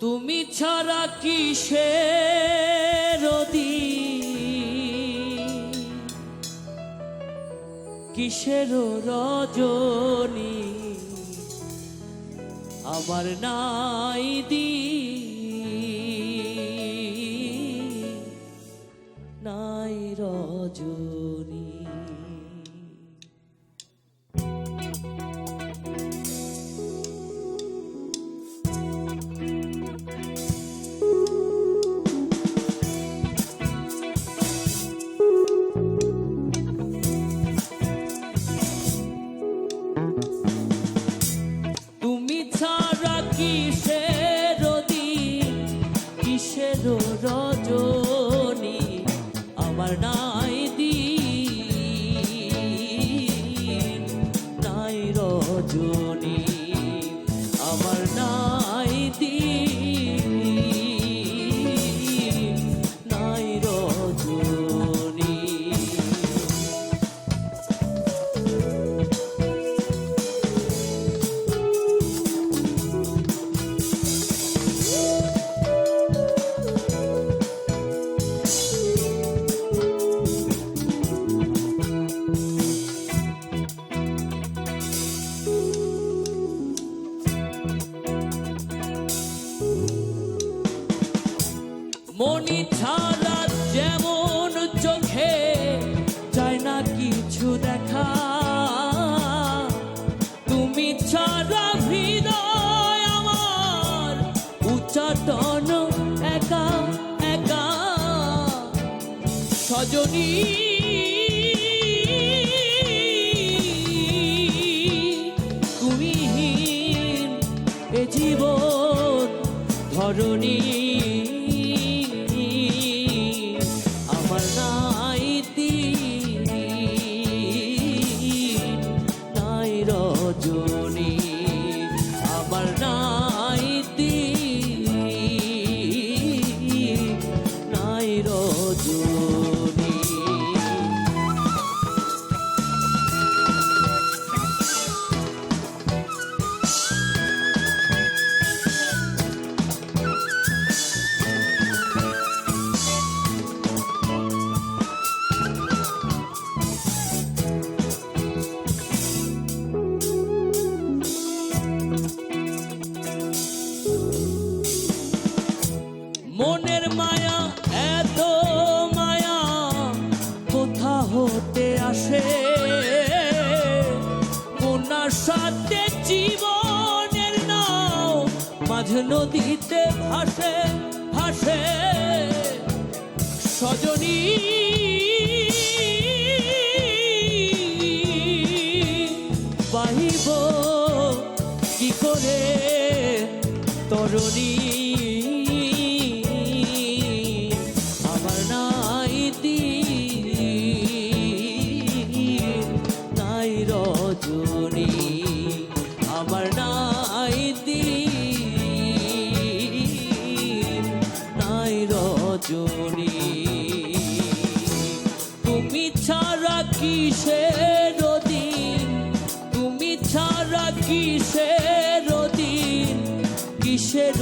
তুমি ছাড়া কিসের কিসের রজনী? আমার নাই দি নাই রজনী। ছাড়া ছাড়া যেমন না কিছু দেখা। তুমি ছাড়া আমার একা একা। তুমি এ জীবন ধরণী। মাঝ নদীতে ভাসে ভাসে। সজনী বাহিব কি করে তরণী? আমার নাই দিন রজনী তুমি ছাড়া কিসের দিন তুমি ছাড়া কিসের দিন কিসের